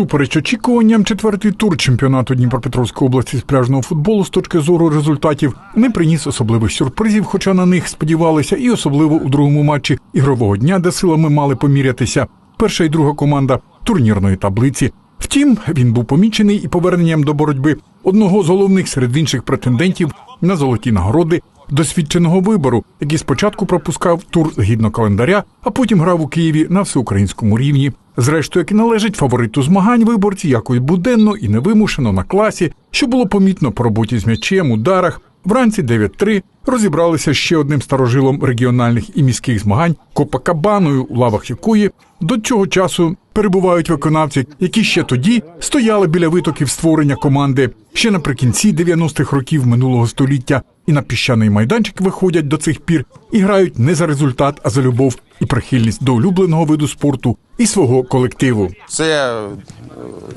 Всупереч очікуванням, четвертий тур чемпіонату Дніпропетровської області з пляжного футболу з точки зору результатів не приніс особливих сюрпризів, хоча на них сподівалися, і особливо у другому матчі ігрового дня, де силами мали помірятися перша і друга команда турнірної таблиці. Втім, він був помічений і поверненням до боротьби одного з головних серед інших претендентів на золоті нагороди досвідченого вибору, який спочатку пропускав тур згідно календаря, а потім грав у Києві на всеукраїнському рівні. Зрештою, як і належить фавориту змагань, виборці якось буденно і невимушено на класі, що було помітно по роботі з м'ячем, ударах. Вранці 9-3 розібралися ще одним старожилом регіональних і міських змагань Копакабаною, у лавах якої до цього часу перебувають виконавці, які ще тоді стояли біля витоків створення команди. Ще наприкінці 90-х років минулого століття, і на піщаний майданчик виходять до цих пір і грають не за результат, а за любов і прихильність до улюбленого виду спорту і свого колективу. Це е,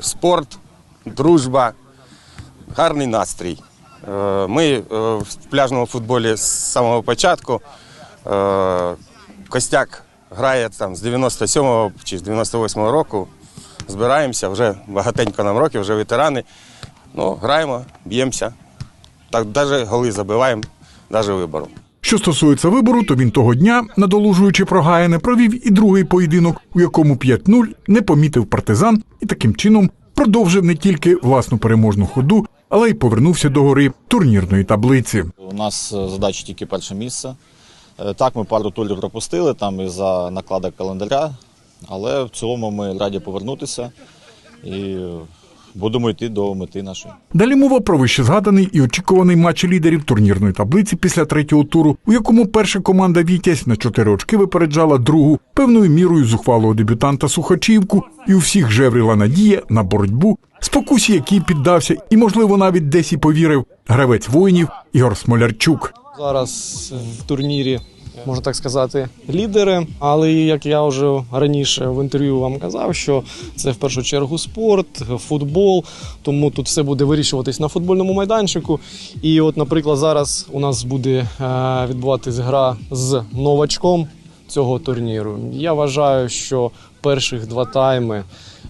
спорт, дружба, гарний настрій. Е, Ми е, в пляжному футболі з самого початку. Костяк грає там з 97-го чи з 98-го року. Збираємося, вже багатенько нам років, вже ветерани. Ну, граємо, б'ємося. Так навіть голи забиваємо, навіть вибором. Що стосується вибору, то він того дня, надолужуючи прогаяне, провів і другий поєдинок, у якому 5-0 не помітив партизан і таким чином продовжив не тільки власну переможну ходу, але й повернувся до гори турнірної таблиці. У нас е, задача тільки перше місце. Е, Так, ми пару турів пропустили там із-за накладок календаря, але в цілому ми раді повернутися і будемо йти до мети нашої. Далі мова про вище згаданий і очікуваний матч лідерів турнірної таблиці після третього туру, у якому перша команда Вітязь на чотири очки випереджала другу певною мірою зухвалого дебютанта Сухачівку, і у всіх жевріла надія на боротьбу, спокусі якій піддався, і, можливо, навіть десь і повірив гравець воїнів Ігор Смолярчук. Зараз в турнірі, можна так сказати, лідери. Але як я вже раніше в інтерв'ю вам казав, що це в першу чергу спорт, футбол, тому тут все буде вирішуватись на футбольному майданчику. І от, наприклад, зараз у нас буде е, відбуватись гра з новачком цього турніру. Я вважаю, що перших два тайми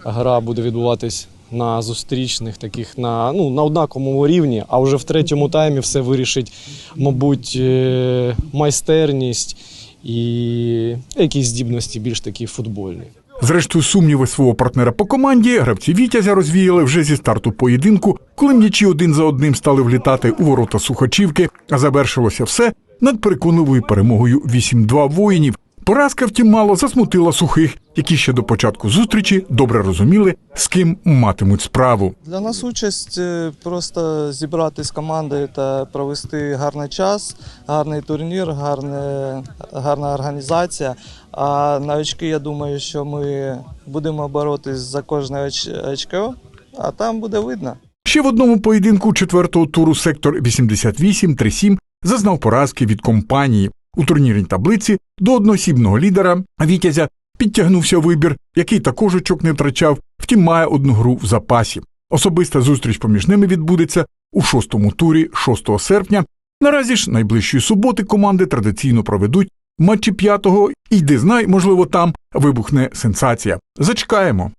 гра буде відбуватись на зустрічних, таких на, ну, на однаковому рівні, а вже в третьому таймі все вирішить, мабуть, е, майстерність і якісь здібності більш такі футбольні. Зрештою, сумніви свого партнера по команді гравці Вітязя розвіяли вже зі старту поєдинку, коли м'ячі один за одним стали влітати у ворота Сухачівки, а завершилося все над переконливою перемогою 8-2 воїнів. Поразка, втім, мало засмутила сухих, які ще до початку зустрічі добре розуміли, з ким матимуть справу. Для нас участь е, просто зібрати з командою та провести гарний час, гарний турнір, гарне, гарна організація. А на очки, я думаю, що ми будемо боротись за кожне оч- очко, а там буде видно. Ще в одному поєдинку четвертого туру сектор 88-37 зазнав поразки від компанії. У турнірній таблиці до одноосібного лідера Вітязя підтягнувся вибір, який також очок не втрачав, втім має одну гру в запасі. Особиста зустріч поміж ними відбудеться у шостому турі 6 серпня. Наразі ж найближчої суботи команди традиційно проведуть матчі п'ятого і де знай, можливо, там вибухне сенсація. Зачекаємо.